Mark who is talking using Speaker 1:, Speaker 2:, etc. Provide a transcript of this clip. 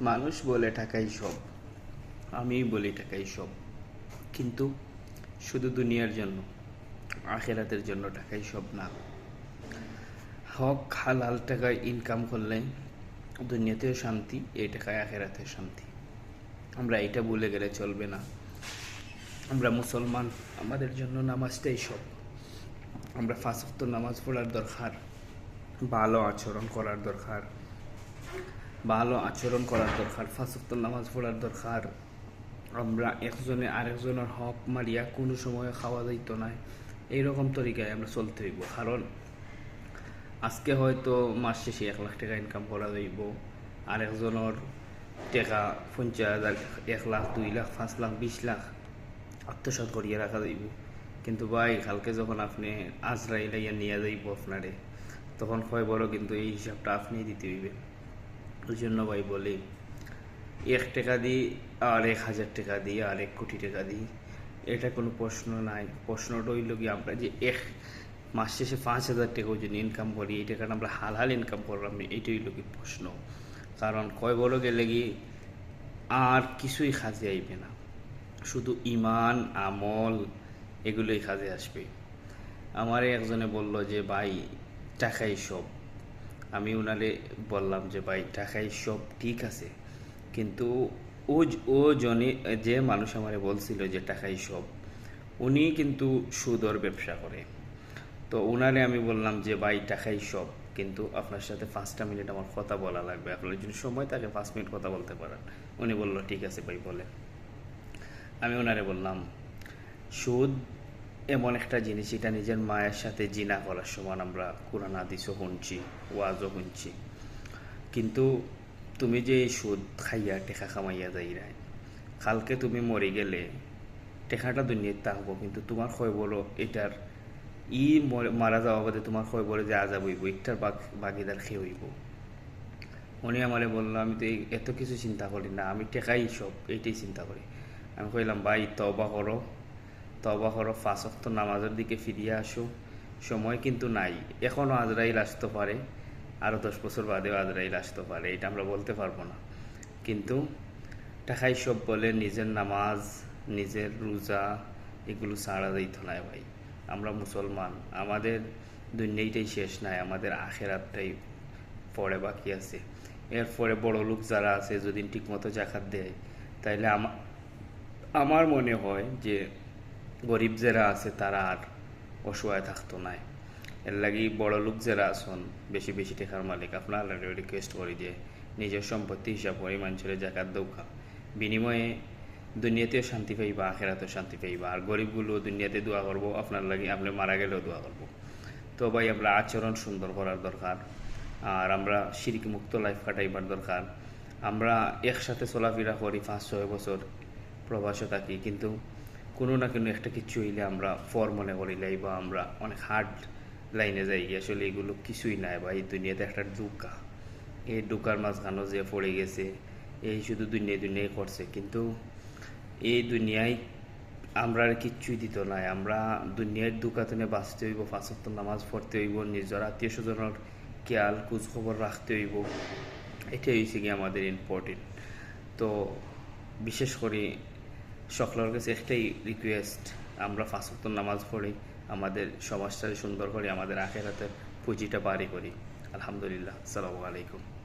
Speaker 1: মানুষ বলে টাকাই সব। আমি বলি টাকাই সব। কিন্তু শুধু দুনিয়ার জন্য, আখেরাতের জন্য টাকাই সব না। হক, হালাল টাকায় ইনকাম করলে দুনিয়াতেও শান্তি, এই টাকায় আখেরাতে শান্তি। আমরা এটা ভুলে গেলে চলবে না। আমরা মুসলমান, আমাদের জন্য নামাজটাই সব। আমরা ফাঁসক্ত নামাজ পড়ার দরকার, ভালো আচরণ করার দরকার ভালো আচরণ করার দরকার, ফাঁসক্ত নামাজ পড়ার দরকার। আমরা একজনে আরেকজনের হক মারিয়া কোনো সময় খাওয়া যাইতো না। এইরকম তরিকায় আমরা চলতে হইব। কারণ আজকে হয়তো মাস শেষে এক লাখ টাকা ইনকাম করা যাইব, আরেকজনের টাকা পঞ্চাশ হাজার এক লাখ, দুই লাখ, পাঁচ লাখ, বিশ লাখ আত্মসাত করিয়া রাখা যাইব। কিন্তু ভাই, কালকে যখন আপনি আজরাইল ইয়া নিয়ে যাইব আপনারে, তখন হয় বড় কিন্তু এই হিসাবটা আপনিই দিতে হইবে ওই জন্য ভাই বলি। এক টাকা দিই আর এক হাজার টাকা দিই আর এক কোটি টাকা দিই। এটা কোনো প্রশ্ন নাই। প্রশ্নটা হইল কি, আমরা যে এক মাস শেষে পাঁচ হাজার টাকা যদি ইনকাম করি, এই টাকাটা আমরা হালাল ইনকাম করলাম এইটা হইল কি প্রশ্ন। কারণ কয় বড় গেলে কি আর কিছুই কাজে আইবে না। শুধু ইমান, আমল এগুলোই কাজে আসবে। আমার একজনে বলল যে, ভাই, টাকাই সব। আমি ওনারে বললাম যে, ভাই টাকাই সব ঠিক আছে। কিন্তু ও ও জনে, যে মানুষ আমারে বলছিল যে টাকাই সব। উনি কিন্তু সুদর ব্যবসা করে। তো ওনারে আমি বললাম যে, ভাই টাকাই সব। কিন্তু আপনার সাথে পাঁচটা মিনিট আমার কথা বলা লাগবে। আপনার যদি সময় থাকে, পাঁচ মিনিট কথা বলতে পারেন। উনি বলল, ঠিক আছে ভাই বলে আমি ওনারে বললাম, সুদ এমন একটা জিনিস এটা নিজের মায়ের সাথে জিনা করার সমান আমরা কোরআন আদিসও শুনছি ওয়াজও শুনছি। কিন্তু তুমি যে সুদ খাইয়া, টেকা খামাইয়া যাই রায় কালকে তুমি মরে গেলে টেকাটা দুনিয়ার থাকব কিন্তু তোমার হয় বলো, এটার ই মারা যাওয়া বাদে তোমার হয় বলে যে আজাব হইব একটার বাগ বাগিদার খেয়ে হইব। উনি আমারে বলল, আমি তো এত কিছু চিন্তা করি না, আমি টেকাই সব, এইটাই চিন্তা করি। আমি কইলাম, ভাই তবা করো। তবা করো ফাঁসক্ত নামাজের দিকে ফিরিয়ে আসো। সময় কিন্তু নাই। এখনও আজরাইল আসতে পারে। আরও দশ বছর বাদেও আজরাইল আসতে পারে। এটা আমরা বলতে পারব না। কিন্তু টাকাই সব বলে নিজের নামাজ, নিজের রোজা, এগুলো ছাড়া যাইত না ভাই। আমরা মুসলমান। আমাদের দুনিয়াটাই শেষ নাই। আমাদের আখেরাতটাই পরে বাকি আছে। এরপরে বড় লোক যারা আছে, যদি ঠিকমতো জাকাত দেয়, তাইলে আমা- আমার মনে হয় যে গরিব যারা আছে, তারা আর অসহায় থাকতো না। এর লাগি বড় লোক যারা আছেন, বেশি বেশি টাকার মালিক। আপনার রিকোয়েস্ট করি যে, নিজের সম্পত্তি হিসাব করে মানুষের জাকাত দৌকা বিনিময়ে দুনিয়াতেও শান্তি পাইবা, আখেরাতেও শান্তি পাইবা। আর গরিবগুলো দুনিয়াতে দোয়া করব, আপনার লাগে আপনি মারা গেলেও দোয়া করব। তো ভাই, আমরা আচরণ সুন্দর করার দরকার। আর আমরা সিরিক মুক্ত লাইফ কাটাইবার দরকার। আমরা একসাথে চলাফেরা করি পাঁচ ছয় বছর প্রবাসে থাকি, কিন্তু কোনো না কোনো একটা কিছু হইলে আমরা ফর মনে করিলাই বা আমরা অনেক হার্ড লাইনে যাই আসলে এগুলো কিছুই নাই বা এই দুনিয়াতে একটা ডুকা এই ডুকার মাঝখানেও যে পড়ে গেছে, এই শুধু দুনিয়ায় দুনিয়ায় করছে। কিন্তু এই দুনিয়ায় আমরা আর কিচ্ছুই দিত নাই। আমরা দুনিয়ার দুকাতনে বাঁচতে হইব ফাঁসত্ব নামাজ পড়তে হইব, নিজের আত্মীয় স্বজনের খেয়াল খোঁজ খবর রাখতে হইব। এটাই হয়েছে কি আমাদের ইম্পর্টেন্ট তো বিশেষ করে সকলের কাছে একটাই রিকোয়েস্ট আমরা ফাঁসত্ব নামাজ পড়ি, আমাদের সমাজটাকে সুন্দর করি, আমাদের আখের আখেরাতের পুঁজিটা বাড়ি করি। আলহামদুলিল্লাহ। সালামু আলাইকুম।